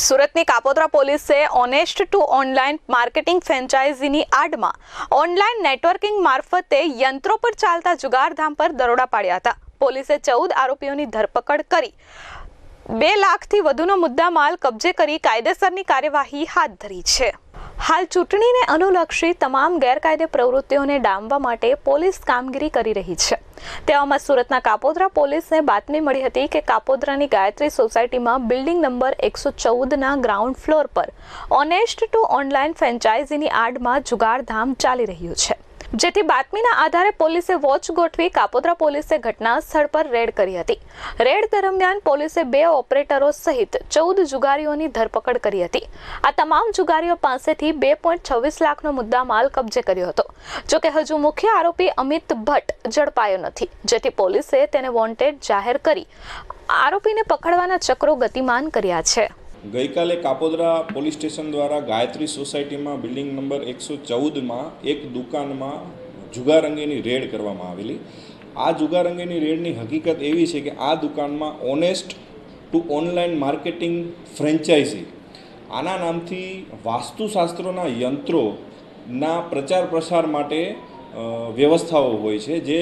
સુરતની કાપોદ્રા પોલીસે honest to online marketing ફ્રેન્ચાઇઝીની આડમાં ઓનલાઈન નેટવર્કિંગ મારફતે યંત્રો પર ચાલતા જુગારધામ પર દરોડા પાડ્યા હતા. પોલીસે ચૌદ આરોપીઓની ધરપકડ કરી. બે લાખથી વધુનો મુદ્દામાલ કબજે કરી કાયદેસરની કાર્યવાહી હાથ ધરી છે. હાલ ચૂંટણીને અનુલક્ષી તમામ ગેરકાયદે પ્રવૃત્તિઓને ડામવા માટે પોલીસ કામગીરી કરી રહી છે. તેવામાં સુરતના કાપોદ્રા પોલીસને બાતમી મળી હતી કે કાપોદ્રાની ગાયત્રી સોસાયટીમાં બિલ્ડિંગ નંબર એકસો ચૌદના ગ્રાઉન્ડ ફ્લોર પર ઓનેસ્ટ ટુ ઓનલાઈન ફ્રેન્ચાઇઝીની આડમાં જુગારધામ ચાલી રહ્યું છે. જેથી બાતમીના આધારે પોલીસે વોચ ગોઠવી કાપોદ્રા પોલીસે ઘટના સ્થળ પર રેડ કરી હતી. રેડ દરમિયાન પોલીસે બે ઓપરેટરો સહિત ચૌદ જુગારીઓની ધરપકડ કરી હતી. આ તમામ જુગારીઓ પાસેથી બે પોઈન્ટ છવ્વીસ લાખનો મુદ્દામાલ કબજે કર્યો હતો. જોકે હજુ મુખ્ય આરોપી અમિત ભટ્ટ ઝડપાયો નથી. જેથી પોલીસે તેને વોન્ટેડ જાહેર કરી આરોપીને પકડવાના ચક્રો ગતિમાન કર્યા છે. ગઈકાલે કાપોદરા પોલીસ સ્ટેશન દ્વારા ગાયત્રી સોસાયટીમાં બિલ્ડિંગ નંબર એકસો ચૌદમાં એક દુકાનમાં જુગાર અંગેની રેડ કરવામાં આવેલી. આ જુગાર અંગેની રેડની હકીકત એવી છે કે આ દુકાનમાં honest to online marketing franchise આના નામથી વાસ્તુશાસ્ત્રોના યંત્રોના પ્રચાર પ્રસાર માટે વ્યવસ્થાઓ હોય છે, જે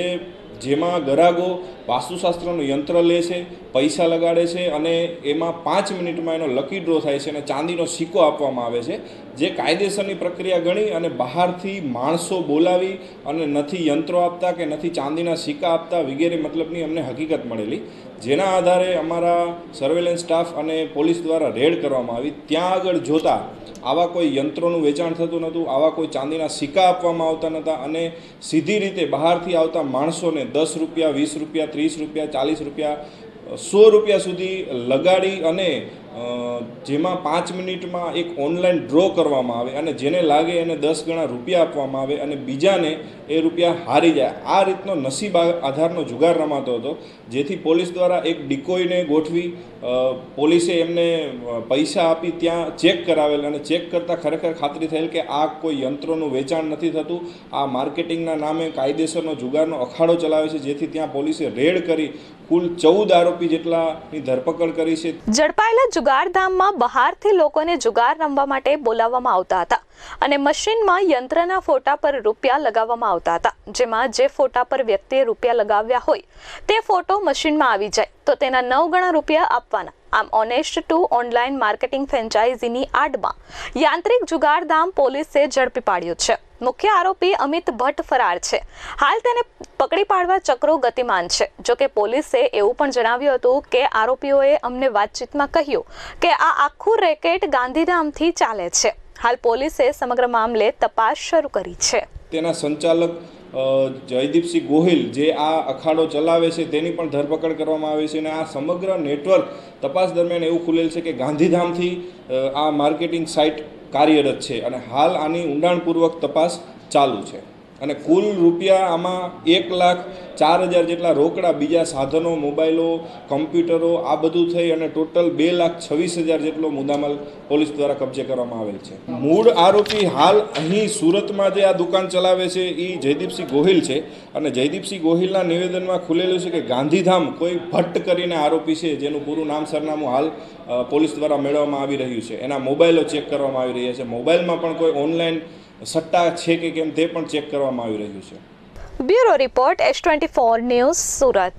જેમાં ગરાગો વાસ્તુશાસ્ત્રનું યંત્ર લે છે, પૈસા લગાડે છે અને એમાં પાંચ મિનિટમાં એનો લકી ડ્રો થાય છે અને ચાંદીનો સિક્કો આપવામાં આવે છે, જે કાયદેસરની પ્રક્રિયા ગણી અને બહારથી માણસો બોલાવી અને નથી યંત્રો આપતા કે નથી ચાંદીના સિક્કા આપતા વગેરે મતલબની અમને હકીકત મળેલી. જેના આધારે અમારા સર્વેલન્સ સ્ટાફ અને પોલીસ દ્વારા રેડ કરવામાં આવી. ત્યાં આગળ જોતા આવા કોઈ યંત્રોનું વેચાણ થતું નહોતું, આવા કોઈ ચાંદીના સિક્કા આપવામાં આવતા નહોતા અને સીધી રીતે બહારથી આવતા માણસોને દસ રૂપિયા વીસ રૂપિયા ત્રીસ રૂપિયા ચાલીસ રૂપિયા સો રૂપિયા સુધી લગાડી અને જેમાં પાંચ મિનિટમાં એક ઓનલાઈન ડ્રો કરવામાં આવે અને જેને લાગે એને દસ ગણા રૂપિયા આપવામાં આવે અને બીજાને એ રૂપિયા હારી જાય. આ રીતનો નસીબ આધારનો જુગાર રમાતો હતો, જેથી પોલીસ દ્વારા એક ડિકોઈને ગોઠવી પોલીસે એમને પૈસા આપી ત્યાં ચેક કરાવેલ અને ચેક કરતાં ખરેખર ખાતરી થયેલ કે આ કોઈ યંત્રોનું વેચાણ નથી થતું. આ માર્કેટિંગના નામે કાયદેસરનો જુગારનો અખાડો ચલાવે છે, જેથી ત્યાં પોલીસે રેડ કરી કુલ ચૌદ આરોપી જેટલાની ધરપકડ કરી છે. ઝડપાયેલા જુગારધામમાં બહારથી લોકોને જુગાર રમવા માટે બોલાવવામાં આવતા હતા અને મશીનમાં યંત્રના ફોટા પર રૂપિયા લગાવવામાં આવતા હતા. જેમાં જે ફોટા પર વ્યક્તિએ રૂપિયા લગાવ્યા હોય તે ફોટો મશીનમાં આવી જાય. તો તેના નવ ગણા રૂપિયા આપવાના. આમ ઓનેસ્ટ ટુ ઓનલાઈન માર્કેટિંગ ફ્રેન્ચાઇઝીની આડમાં યાંત્રિક જુગારધામ પોલીસે ઝડપી પાડ્યો છે. મુખ્ય આરોપી અમિત ભટ્ટ ફરાર છે. હાલ તેને પકડી પાડવા ચક્રો ગતિમાન છે. જોકે પોલીસે એવું પણ જણાવ્યું હતું કે આરોપીઓએ અમને વાતચીતમાં કહ્યું કે આ આખું રેકેટ ગાંધીધામથી ચાલે છે. હાલ પોલીસે સમગ્ર મામલે તપાસ શરૂ કરી છે. તેના સંચાલક જયદીપસિંહ ગોહિલ જે આ અખાડો ચલાવે છે તેની પણ ધરપકડ કરવામાં આવી છે અને આ સમગ્ર નેટવર્ક તપાસ દરમિયાન એવું ખુલેલ છે કે ગાંધીધામથી આ માર્કેટિંગ સાઇટ કાર્યરત છે અને હાલ આની ઊંડાણપૂર્વક તપાસ ચાલુ છે. અને કુલ રૂપિયા આમાં એક લાખ ચાર હજાર જેટલા રોકડા, બીજા સાધનો, મોબાઈલો, કમ્પ્યુટરો, આ બધું થઈ અને ટોટલ બે લાખ છવ્વીસ હજાર જેટલો મુદ્દામાલ પોલીસ દ્વારા કબજે કરવામાં આવેલ છે. મૂળ આરોપી હાલ અહીં સુરતમાં જે આ દુકાન ચલાવે છે એ જયદીપસિંહ ગોહિલ છે. અને જયદીપસિંહ ગોહિલના નિવેદનમાં ખુલેલું છે કે ગાંધીધામ કોઈ ભટ્ટ કરીને આરોપી છે, જેનું પૂરું નામ સરનામું હાલ પોલીસ દ્વારા મેળવવામાં આવી રહ્યું છે. એના મોબાઈલો ચેક કરવામાં આવી રહ્યા છે. મોબાઈલમાં પણ કોઈ ઓનલાઈન સટ્ટા છે કે કેમ તે પણ ચેક કરવામાં આવી રહ્યું છે. Bureau report, S twenty four news Surat.